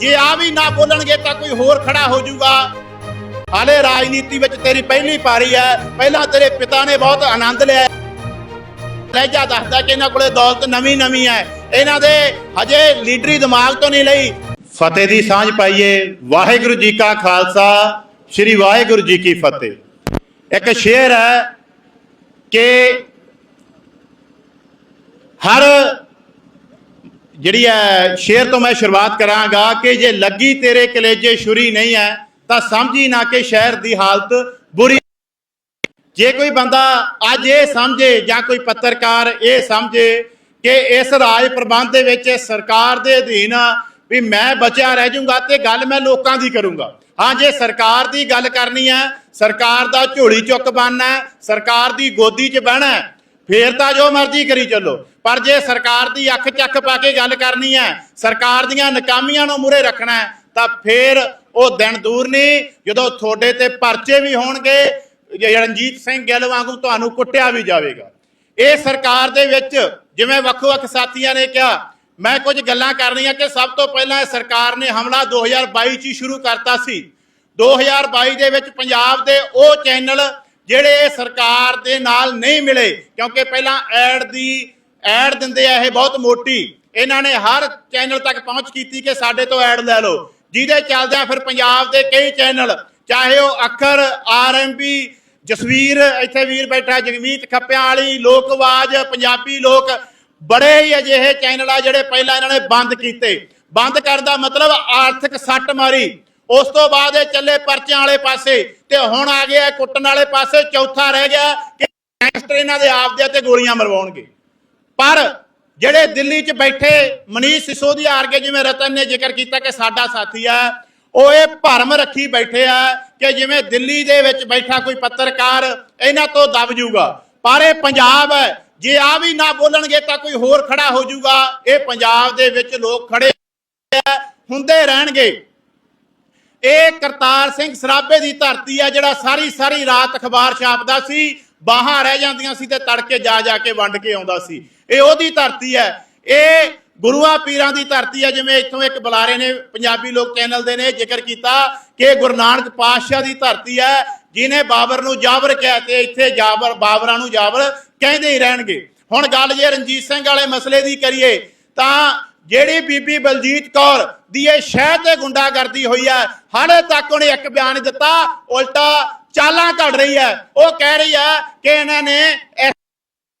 ਜੇ ਆ ਵੀ ਨਾ ਬੋਲਣਗੇ ਤਾਂ ਕੋਈ ਹੋਰ ਖੜਾ ਹੋ ਜਾਊਗਾ। ਹਾਲੇ ਰਾਜਨੀਤੀ ਵਿੱਚ ਤੇਰੀ ਪਹਿਲੀ ਪਾਰੀ ਹੈ। ਪਹਿਲਾਂ ਤੇਰੇ ਪਿਤਾ ਨੇ ਬਹੁਤ ਆਨੰਦ ਲਿਆ ਲਹਿਜਾ ਦੱਸਦਾ ਕਿ ਇਹਨਾਂ ਕੋਲੇ ਦੌਲਤ ਨਵੀਂ ਨਵੀਂ ਹੈ। ਇਹਨਾਂ ਦੇ ਹਜੇ ਲੀਡਰੀ ਦਿਮਾਗ ਤੋਂ ਨਹੀਂ ਲਈ। ਫਤਿਹ ਦੀ ਸਾਂਝ ਪਾਈਏ। ਵਾਹਿਗੁਰੂ ਜੀ ਕਾ ਖਾਲਸਾ। ਸ੍ਰੀ ਵਾਹਿਗੁਰੂ ਜੀ ਕੀ ਫਤਿਹ। ਇੱਕ ਸ਼ੇਰ ਹੈ ਕਿ ਹਰ ਜਿਹੜੀ ਹੈ, ਸ਼ੇਰ ਤੋਂ ਮੈਂ ਸ਼ੁਰੂਆਤ ਕਰਾਂਗਾ ਕਿ ਜੇ ਲੱਗੀ ਤੇਰੇ ਕਲੇਜੇ ਛੁਰੀ ਨਹੀਂ ਹੈ, ਤਾਂ ਸਮਝੀ ਨਾ ਕਿ ਸ਼ਹਿਰ ਦੀ ਹਾਲਤ ਬੁਰੀ ਜੇ ਕੋਈ ਬੰਦਾ ਅੱਜ ਇਹ ਸਮਝੇ ਜਾਂ ਕੋਈ ਪੱਤਰਕਾਰ ਇਹ ਸਮਝੇ ਕਿ ਇਸ ਰਾਜ ਪ੍ਰਬੰਧ ਦੇ ਵਿੱਚ ਸਰਕਾਰ ਦੇ ਅਧੀਨ ਵੀ ਮੈਂ ਬਚਿਆ ਰਹਿ ਜਾਊਂਗਾ ਤੇ ਗੱਲ ਮੈਂ ਲੋਕਾਂ ਦੀ ਕਰੂੰਗਾ। ਹਾਂ, ਜੇ ਸਰਕਾਰ ਦੀ ਗੱਲ ਕਰਨੀ ਹੈ, ਸਰਕਾਰ ਦਾ ਝੋਲੀ ਚੁੱਕ ਬਣਨਾ ਸਰਕਾਰ ਦੀ ਗੋਦੀ 'ਚ ਬਹਿਣਾ ਫੇਰ ਤਾਂ ਜੋ ਮਰਜ਼ੀ ਕਰੀ ਚੱਲੋ। ਪਰ ਜੇ ਸਰਕਾਰ ਦੀ ਅੱਖ ਚੱਕ ਪਾ ਕੇ ਗੱਲ ਕਰਨੀ ਹੈ, ਸਰਕਾਰ ਦੀਆਂ ਨਕਾਮੀਆਂ ਨੂੰ ਮੂਰੇ ਰੱਖਣਾ ਤਾਂ ਫੇਰ ਉਹ ਦਿਨ ਦੂਰ ਨਹੀਂ, ਜਦੋਂ ਤੁਹਾਡੇ ਤੇ ਪਰਚੇ ਵੀ ਹੋਣਗੇ ਰਣਜੀਤ ਸਿੰਘ ਗਿੱਲ ਵਾਂਗੂ ਤੁਹਾਨੂੰ ਕੁੱਟਿਆ ਵੀ ਜਾਵੇਗਾ। ਇਹ ਸਰਕਾਰ ਦੇ ਵਿੱਚ ਜਿਵੇਂ ਵੱਖ-ਵੱਖ ਸਾਥੀਆਂ ਨੇ ਕਿਹਾ, ਮੈਂ ਕੁਝ ਗੱਲਾਂ ਕਰਨੀਆਂ ਕਿ ਸਭ ਤੋਂ ਪਹਿਲਾਂ ਸਰਕਾਰ ਨੇ ਹਮਲਾ 2022 ਚ ਹੀ ਸ਼ੁਰੂ ਕਰਤਾ ਸੀ। 2022 ਦੇ ਵਿੱਚ ਪੰਜਾਬ ਦੇ ਉਹ ਚੈਨਲ ਜਿਹੜੇ ਸਰਕਾਰ ਦੇ ਨਾਲ ਨਹੀਂ ਮਿਲੇ, ਕਿਉਂਕਿ ਪਹਿਲਾਂ ਐਡ ਦੀ, ਐਡ ਦਿੰਦੇ ਆ ਇਹ ਬਹੁਤ ਮੋਟੀ। ਇਹਨਾਂ ਨੇ ਹਰ ਚੈਨਲ ਤੱਕ ਪਹੁੰਚ ਕੀਤੀ ਕਿ ਸਾਡੇ ਤੋਂ ਐਡ ਲੈ ਲਓ। ਜਿਹਦੇ ਚੱਲਦਿਆਂ ਫਿਰ ਪੰਜਾਬ ਦੇ ਕਈ ਚੈਨਲ, ਚਾਹੇ ਉਹ ਅੱਖਰ ਆਰਐਮਪੀ ਜਸਵੀਰ, ਇੱਥੇ ਵੀਰ ਬੈਠਾ, ਜਗਮੀਤ ਖੱਪਿਆਂ ਵਾਲੀ ਲੋਕ ਆਵਾਜ਼, ਪੰਜਾਬੀ ਲੋਕ, ਬੜੇ ਹੀ ਅਜਿਹੇ ਚੈਨਲ ਆ ਜਿਹੜੇ ਪਹਿਲਾਂ ਇਹਨਾਂ ਨੇ ਬੰਦ ਕੀਤੇ। ਬੰਦ ਕਰਨ ਦਾ ਮਤਲਬ ਆਰਥਿਕ ਸੱਟ ਮਾਰੀ। ਉਸ ਤੋਂ ਬਾਅਦ ਇਹ ਚੱਲੇ ਪਰਚਿਆਂ ਵਾਲੇ ਪਾਸੇ ਤੇ ਹੁਣ ਆ ਗਿਆ ਕੁੱਟਣ ਵਾਲੇ ਪਾਸੇ ਚੌਥਾ ਰਹਿ ਗਿਆ ਕਿ ਗੈਂਗਸਟਰ ਇਹਨਾਂ ਦੇ ਆਪਦੇ ਤੇ ਗੋਲੀਆਂ ਮਰਵਾਉਣਗੇ। ਪਰ ਜਿਹੜੇ ਦਿੱਲੀ 'ਚ ਬੈਠੇ ਮਨੀਸ਼ ਸਿਸੋਦੀਆ ਵਰਗੇ ਜਿਵੇਂ ਰਤਨ ਨੇ ਜ਼ਿਕਰ ਕੀਤਾ ਕਿ ਸਾਡਾ ਸਾਥੀ ਆ ਉਹ ਇਹ ਭਰਮ ਰੱਖੀ ਬੈਠੇ ਆ ਕਿ ਜਿਵੇਂ ਦਿੱਲੀ ਦੇ ਵਿੱਚ ਬੈਠਾ ਕੋਈ ਪੱਤਰਕਾਰ ਇਹਨਾਂ ਤੋਂ ਦਬ ਜਾਊਗਾ ਪਰ ਇਹ ਪੰਜਾਬ ਹੈ ਜੇ ਆ ਵੀ ਨਾ ਬੋਲਣਗੇ ਤਾਂ ਕੋਈ ਹੋਰ ਖੜਾ ਹੋ ਜਾਊਗਾ ਇਹ ਪੰਜਾਬ ਦੇ ਵਿੱਚ ਲੋਕ ਖੜੇ ਆ, ਹੁੰਦੇ ਰਹਿਣਗੇ। ਇਹ ਕਰਤਾਰ ਸਿੰਘ ਸਰਾਭੇ ਦੀ ਧਰਤੀ ਆ, ਜਿਹੜਾ ਸਾਰੀ ਸਾਰੀ ਰਾਤ ਅਖਬਾਰ ਛਾਪਦਾ ਸੀ, ਬਾਹਾਂ ਰਹਿ ਜਾਂਦੀਆਂ ਸੀ ਤੇ ਤੜਕੇ ਜਾ ਜਾ ਕੇ ਵੰਡ ਕੇ ਆਉਂਦਾ ਸੀ। ਇਹ ਉਹਦੀ ਧਰਤੀ ਹੈ। ਇਹ ਗੁਰੂਆਂ ਪੀਰਾਂ ਦੀ ਧਰਤੀ ਹੈ ਜਿਵੇਂ ਇੱਥੋਂ ਇੱਕ ਬੁਲਾਰੇ ਨੇ, ਪੰਜਾਬੀ ਲੋਕ ਚੈਨਲ ਦੇ ਨੇ ਜ਼ਿਕਰ ਕੀਤਾ ਕਿ ਗੁਰੂ ਨਾਨਕ ਪਾਤਸ਼ਾਹ ਦੀ ਧਰਤੀ ਹੈ ਜਿਨੇ ਬਾਬਰ ਨੂੰ ਜਾਬਰ ਕਿਹਾ ਤੇ ਇੱਥੇ ਜਾਬਰ ਬਾਬਰਾਂ ਨੂੰ ਜਾਬਰ ਕਹਿੰਦੇ ਹੀ ਰਹਿਣਗੇ। ਹੁਣ ਗੱਲ ਜੇ ਰਣਜੀਤ ਸਿੰਘ ਵਾਲੇ ਮਸਲੇ ਦੀ ਕਰੀਏ, ਤਾਂ ਜਿਹੜੀ ਬੀਬੀ ਬਲਜੀਤ ਕੌਰ ਦੀ ਇਹ ਸ਼ਹਿਰ ਤੇ ਗੁੰਡਾਗਰਦੀ ਹੋਈ ਹੈ ਹਾਲੇ ਤੱਕ ਉਹਨੇ ਇੱਕ ਬਿਆਨ ਦਿੱਤਾ, ਉਲਟਾ ਚਾਲਾਂ ਘੜ ਰਹੀ ਹੈ। ਉਹ ਕਹਿ ਰਹੀ ਹੈ ਕਿ ਇਹਨਾਂ ਨੇ ਇਸ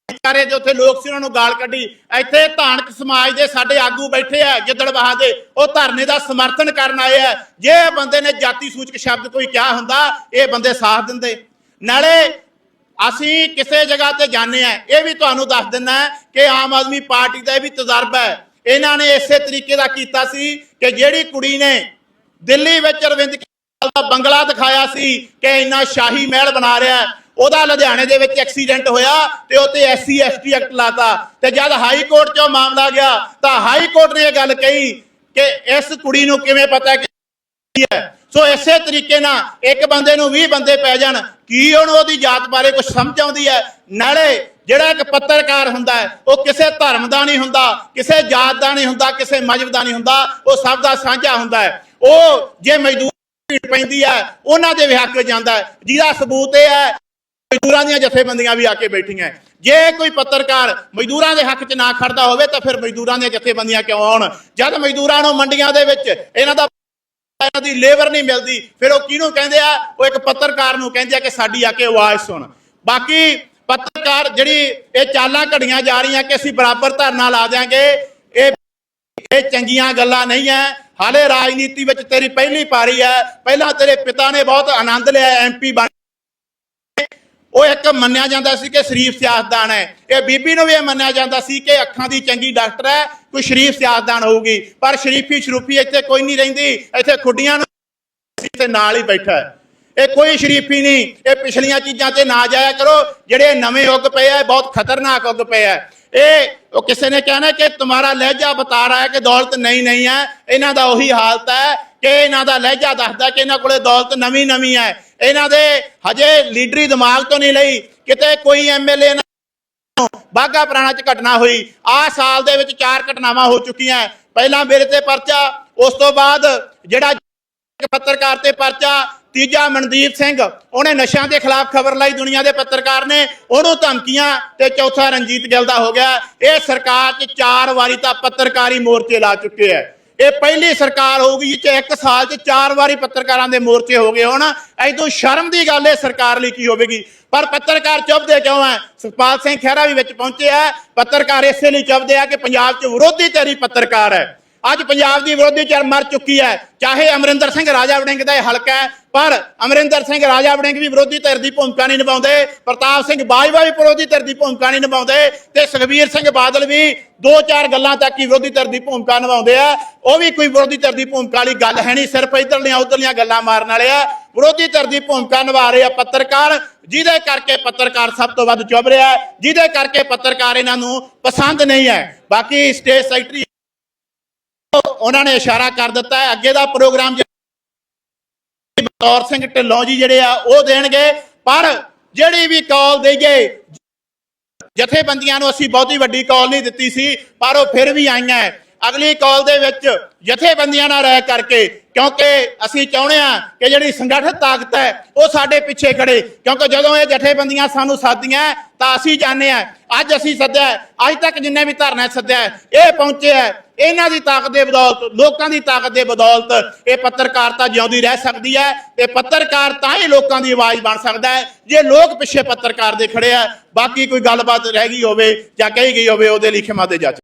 ਵਿਚਾਰੇ ਉੱਥੇ ਲੋਕ ਸੀ, ਉਹਨਾਂ ਨੂੰ ਗਾਲ ਕੱਢੀ। ਇੱਥੇ ਧਾਨਕ ਸਮਾਜ ਦੇ ਸਾਡੇ ਆਗੂ ਬੈਠੇ ਆ ਗਿੱਦੜਬਾਹਾ ਦੇ ਉਹ ਧਰਨੇ ਦਾ ਸਮਰਥਨ ਕਰਨ ਆਏ ਆ। ਜੇ ਬੰਦੇ ਨੇ ਜਾਤੀ ਸੂਚਕ ਸ਼ਬਦ ਕੋਈ ਕਿਹਾ ਹੁੰਦਾ, ਇਹ ਬੰਦੇ ਸਾਥ ਦਿੰਦੇ। ਨਾਲੇ ਅਸੀਂ ਕਿਸੇ ਜਗ੍ਹਾ ਤੇ ਜਾਂਦੇ ਆ, ਇਹ ਵੀ ਤੁਹਾਨੂੰ ਦੱਸ ਦਿੰਨਾ ਕਿ ਆਮ ਆਦਮੀ ਪਾਰਟੀ ਦਾ ਇਹ ਵੀ ਤਜਰਬਾ ਹੈ। ਇਹਨਾਂ ਨੇ ਇਸੇ ਤਰੀਕੇ ਦਾ ਕੀਤਾ ਸੀ ਕਿ ਜਿਹੜੀ ਕੁੜੀ ਨੇ ਦਿੱਲੀ ਵਿੱਚ ਅਰਵਿੰਦ ਕੇਜਰੀਵਾਲ ਦਾ ਬੰਗਲਾ ਦਿਖਾਇਆ ਸੀ ਕਿ ਇੰਨਾ ਸ਼ਾਹੀ ਮਹਿਲ ਬਣਾ ਰਿਹਾ ਉਹਦਾ ਲੁਧਿਆਣੇ ਦੇ ਵਿੱਚ ਐਕਸੀਡੈਂਟ ਹੋਇਆ ਤੇ ਉਹ ਤੇ ਐਸਸੀ, ਐਸਟੀ ਐਕਟ ਲਾਤਾ ਤੇ ਜਦ ਹਾਈ ਕੋਰਟ 'ਚੋਂ ਮਾਮਲਾ ਗਿਆ ਤਾਂ ਹਾਈ ਕੋਰਟ ਨੇ ਇਹ ਗੱਲ ਕਹੀ ਕਿ ਇਸ ਕੁੜੀ ਨੂੰ ਕਿਵੇਂ ਪਤਾ ਕਿ ਹੈ। ਸੋ ਇਸੇ ਤਰੀਕੇ ਨਾਲ ਇੱਕ ਬੰਦੇ ਨੂੰ 20 ਬੰਦੇ ਪੈ ਜਾਣ, ਕੀ ਉਹਨੂੰ ਉਹਦੀ ਜਾਤ ਬਾਰੇ ਕੁਝ ਸਮਝ ਆਉਂਦੀ ਹੈ? ਨਾਲੇ ਜਿਹੜਾ ਇੱਕ ਪੱਤਰਕਾਰ ਹੁੰਦਾ ਉਹ ਕਿਸੇ ਧਰਮ ਦਾ ਨਹੀਂ ਹੁੰਦਾ, ਕਿਸੇ ਜਾਤ ਦਾ ਨਹੀਂ ਹੁੰਦਾ, ਕਿਸੇ ਮਜਹਬ ਦਾ ਨਹੀਂ ਹੁੰਦਾ, ਉਹ ਸਭ ਦਾ ਸਾਂਝਾ ਹੁੰਦਾ ਹੈ। ਉਹ ਜੇ ਮਜ਼ਦੂਰ ਭੀੜ ਪੈਂਦੀ ਹੈ, ਉਹਨਾਂ ਦੇ ਵੀ ਹੱਕ ਜਾਂਦਾ ਜਿਹਦਾ ਸਬੂਤ ਇਹ ਹੈ, ਮਜ਼ਦੂਰਾਂ ਦੀਆਂ ਜਥੇਬੰਦੀਆਂ ਵੀ ਆ ਕੇ ਬੈਠੀਆਂ ਜੇ ਕੋਈ ਪੱਤਰਕਾਰ ਮਜ਼ਦੂਰਾਂ ਦੇ ਹੱਕ 'ਚ ਨਾ ਖੜਦਾ ਹੋਵੇ, ਤਾਂ ਫਿਰ ਮਜ਼ਦੂਰਾਂ ਦੀਆਂ ਜਥੇਬੰਦੀਆਂ ਕਿਉਂ ਆਉਣ? ਜਦ ਮਜ਼ਦੂਰਾਂ ਨੂੰ ਮੰਡੀਆਂ ਦੇ ਵਿੱਚ ਇਹਨਾਂ ਦਾ ਇਹਨਾਂ ਦੀ ਲੇਬਰ ਨਹੀਂ ਮਿਲਦੀ, ਫਿਰ ਉਹ ਕਿਹਨੂੰ ਕਹਿੰਦੇ ਆ? ਉਹ ਇੱਕ ਪੱਤਰਕਾਰ ਨੂੰ ਕਹਿੰਦੇ ਆ ਕਿ ਸਾਡੀ ਆ ਕੇ ਆਵਾਜ਼ ਸੁਣ। ਬਾਕੀ ਪੱਤਰਕਾਰ ਜਿਹੜੀ ਇਹ ਚਾਲਾਂ ਘੜੀਆਂ ਜਾ ਰਹੀਆਂ ਕਿ ਅਸੀਂ ਬਰਾਬਰ ਧਰਨਾ ਲਾ ਦਿਆਂਗੇ, ਇਹ ਇਹ ਚੰਗੀਆਂ ਗੱਲਾਂ ਨਹੀਂ ਹੈ ਹਾਲੇ ਰਾਜਨੀਤੀ ਵਿੱਚ ਤੇਰੀ ਪਹਿਲੀ ਪਾਰੀ ਹੈ ਪਹਿਲਾਂ ਤੇਰੇ ਪਿਤਾ ਨੇ ਬਹੁਤ ਆਨੰਦ ਲਿਆ ਐਮਪੀ ਬਣ ਉਹ ਇੱਕ ਮੰਨਿਆ ਜਾਂਦਾ ਸੀ ਕਿ ਸ਼ਰੀਫ ਸਿਆਸਤਦਾਨ ਹੈ ਇਹ ਬੀਬੀ ਨੂੰ ਵੀ ਇਹ ਮੰਨਿਆ ਜਾਂਦਾ ਸੀ ਕਿ ਅੱਖਾਂ ਦੀ ਚੰਗੀ ਡਾਕਟਰ ਹੈ ਕੋਈ ਸ਼ਰੀਫ ਸਿਆਸਤਦਾਨ ਹੋਊਗੀ। ਪਰ ਸ਼ਰੀਫੀ ਸ਼ਰੂਫੀ ਇੱਥੇ ਕੋਈ ਨਹੀਂ ਰਹਿੰਦੀ। ਇੱਥੇ ਖੁੱਡੀਆਂ ਨੂੰ ਤੇ ਨਾਲ ਹੀ ਬੈਠਾ ਹੈ ਇਹ ਕੋਈ ਸ਼ਰੀਫੀ ਨਹੀਂ। ਇਹ ਪਿਛਲੀਆਂ ਚੀਜ਼ਾਂ ਤੇ ਨਾ ਜਾਇਆ ਕਰੋ। ਜਿਹੜੇ ਨਵੇਂ ਉੱਗ ਪਏ ਆ ਬਹੁਤ ਖਤਰਨਾਕ ਉੱਗ ਪਏ ਆ। ਇਹ ਉਹ ਕਿਸੇ ਨੇ ਕਹਿਣਾ ਕਿ ਤੁਹਾਡਾ ਲਹਿਜਾ ਬਤਾ ਰਹਾ ਹੈ ਕਿ ਦੌਲਤ ਨਹੀਂ ਨਹੀਂ ਹੈ ਇਹਨਾਂ ਦਾ ਉਹੀ ਹਾਲਤ ਹੈ ਕਿ ਇਹਨਾਂ ਦਾ ਲਹਿਜਾ ਦੱਸਦਾ ਕਿ ਇਹਨਾਂ ਕੋਲੇ ਦੌਲਤ ਨਵੀਂ ਨਵੀਂ ਹੈ ਇਹਨਾਂ ਦੇ ਹਜੇ ਲੀਡਰੀ ਦਿਮਾਗ ਤੋਂ ਨਹੀਂ ਲਈ। ਕਿਤੇ ਕੋਈ ਐਮਐਲਏ ਬਾਗਾ ਪੁਰਾਣਾ ਚ ਘਟਨਾ ਹੋਈ। ਆ ਸਾਲ ਦੇ ਵਿੱਚ ਚਾਰ ਘਟਨਾਵਾਂ ਹੋ ਚੁੱਕੀਆਂ। ਪਹਿਲਾਂ ਮੇਰੇ ਤੇ ਪਰਚਾ, ਉਸ ਤੋਂ ਬਾਅਦ ਜਿਹੜਾ ਪੱਤਰਕਾਰ ਤੇ ਪਰਚਾ ਤੀਜਾ ਮਨਦੀਪ ਸਿੰਘ, ਉਹਨੇ ਨਸ਼ਿਆਂ ਦੇ ਖਿਲਾਫ ਖਬਰ ਲਾਈ, ਦੁਨੀਆ ਦੇ ਪੱਤਰਕਾਰ ਨੇ ਉਹਨੂੰ ਧਮਕੀਆਂ ਤੇ ਚੌਥਾ ਰਣਜੀਤ ਗਿੱਲ ਦਾ ਹੋ ਗਿਆ। ਇਹ ਸਰਕਾਰ 'ਚ ਚਾਰ ਵਾਰੀ ਤਾਂ ਪੱਤਰਕਾਰੀ ਮੋਰਚੇ ਲਾ ਚੁੱਕੇ ਐ ਇਹ ਪਹਿਲੀ ਸਰਕਾਰ ਹੋਊਗੀ ਜਿਹ 'ਚ ਇੱਕ ਸਾਲ 'ਚ ਚਾਰ ਵਾਰੀ ਪੱਤਰਕਾਰਾਂ ਦੇ ਮੋਰਚੇ ਹੋ ਗਏ ਹੋਣ। ਐਦੋਂ ਸ਼ਰਮ ਦੀ ਗੱਲ ਇਹ ਸਰਕਾਰ ਲਈ ਕੀ ਹੋਵੇਗੀ? ਪਰ ਪੱਤਰਕਾਰ ਚੁੱਪਦੇ ਕਿਉਂ ਐ ਸੁਖਪਾਲ ਸਿੰਘ ਖਹਿਰਾ ਵੀ ਵਿੱਚ ਪਹੁੰਚੇ ਆ। ਪੱਤਰਕਾਰ ਇਸੇ ਲਈ ਚੁੱਪਦੇ ਆ ਕਿ ਪੰਜਾਬ 'ਚ ਵਿਰੋਧੀ ਧਿਰੀ ਪੱਤਰਕਾਰ ਹੈ। ਅੱਜ ਪੰਜਾਬ ਦੀ ਵਿਰੋਧੀ ਧਿਰ ਮਰ ਚੁੱਕੀ ਹੈ। ਚਾਹੇ ਅਮਰਿੰਦਰ ਸਿੰਘ ਰਾਜਾ ਵੜਿੰਗ ਦਾ ਇਹ ਹਲਕਾ ਹੈ ਪਰ ਅਮਰਿੰਦਰ ਸਿੰਘ ਰਾਜਾ ਵੜਿੰਗ ਵੀ ਵਿਰੋਧੀ ਧਿਰ ਦੀ ਭੂਮਿਕਾ ਨਹੀਂ ਨਿਭਾਉਂਦੇ। ਪ੍ਰਤਾਪ ਸਿੰਘ ਬਾਜਵਾ ਵੀ ਵਿਰੋਧੀ ਧਿਰ ਦੀ ਭੂਮਿਕਾ ਨਹੀਂ ਨਿਭਾਉਂਦੇ ਤੇ ਸੁਖਬੀਰ ਸਿੰਘ ਬਾਦਲ ਵੀ ਦੋ ਚਾਰ ਗੱਲਾਂ ਤੱਕ ਹੀ ਵਿਰੋਧੀ ਧਿਰ ਦੀ ਭੂਮਿਕਾ ਨਿਭਾਉਂਦੇ ਆ। ਉਹ ਵੀ ਕੋਈ ਵਿਰੋਧੀ ਧਿਰ ਦੀ ਭੂਮਿਕਾ ਵਾਲੀ ਗੱਲ ਹੈ ਨਹੀਂ, ਸਿਰਫ ਇਧਰਲੀਆਂ ਉਧਰਲੀਆਂ ਗੱਲਾਂ ਮਾਰਨ ਵਾਲੇ ਆ। ਵਿਰੋਧੀ ਧਿਰ ਦੀ ਭੂਮਿਕਾ ਨਿਭਾ ਰਹੇ ਆ ਪੱਤਰਕਾਰ, ਜਿਹਦੇ ਕਰਕੇ ਪੱਤਰਕਾਰ ਸਭ ਤੋਂ ਵੱਧ ਚੁੱਭ ਰਿਹਾ ਜਿਹਦੇ ਕਰਕੇ ਪੱਤਰਕਾਰ ਇਹਨਾਂ ਨੂੰ ਪਸੰਦ ਨਹੀਂ ਹੈ। ਬਾਕੀ ਸਟੇਟ ਸੈਕਟਰੀ ਉਹਨਾਂ ਨੇ ਇਸ਼ਾਰਾ ਕਰ ਦਿੱਤਾ ਹੈ। ਅੱਗੇ ਦਾ ਪ੍ਰੋਗਰਾਮ ਬਤੌਰ ਸਿੰਘ ਢਿੱਲੋਂ ਜੀ ਜਿਹੜੇ ਆ, ਉਹ ਦੇਣਗੇ। ਪਰ ਜਿਹੜੀ ਵੀ ਕਾਲ ਦੇਈਏ, ਜਥੇਬੰਦੀਆਂ ਨੂੰ ਅਸੀਂ ਬਹੁਤੀ ਵੱਡੀ ਕਾਲ ਨਹੀਂ ਦਿੱਤੀ ਸੀ, ਪਰ ਉਹ ਫਿਰ ਵੀ ਆਈਆਂ। ਅਗਲੀ ਕਾਲ ਦੇ ਵਿੱਚ ਜਥੇਬੰਦੀਆਂ ਨਾਲ ਰਹਿ ਕਰਕੇ, ਕਿਉਂਕਿ ਅਸੀਂ ਚਾਹੁੰਦੇ ਆ ਕਿ ਜਿਹੜੀ ਸੰਗਠਿਤ ਤਾਕਤ ਹੈ, ਉਹ ਸਾਡੇ ਪਿੱਛੇ ਖੜੇ। ਕਿਉਂਕਿ ਜਦੋਂ ਇਹ ਜਥੇਬੰਦੀਆਂ ਸਾਨੂੰ ਸਾਧੀਆਂ ਤਾਂ ਅਸੀਂ ਜਾਣਦੇ ਆ ਅੱਜ ਅਸੀਂ ਸੱਦਿਆ ਅੱਜ ਤੱਕ ਜਿੰਨੇ ਵੀ ਧਰਨੇ ਸੱਦਿਆ ਇਹ ਪਹੁੰਚੇ ਹੈ। ਇਹਨਾਂ ਦੀ ਤਾਕਤ ਦੇ ਬਦੌਲਤ, ਲੋਕਾਂ ਦੀ ਤਾਕਤ ਦੇ ਬਦੌਲਤ ਇਹ ਪੱਤਰਕਾਰਤਾ ਜਿਉਂਦੀ ਰਹਿ ਸਕਦੀ ਹੈ ਤੇ ਪੱਤਰਕਾਰ ਤਾਂ ਹੀ ਲੋਕਾਂ ਦੀ ਆਵਾਜ਼ ਬਣ ਸਕਦਾ ਹੈ, ਜੇ ਲੋਕ ਪਿੱਛੇ ਪੱਤਰਕਾਰ ਦੇ ਖੜੇ ਆ ਬਾਕੀ ਕੋਈ ਗੱਲਬਾਤ ਰਹਿ ਗਈ ਹੋਵੇ ਜਾਂ ਕਹੀ ਗਈ ਹੋਵੇ, ਉਹਦੇ ਲਈ ਖਿਮਾ ਦੇ ਜੱਜ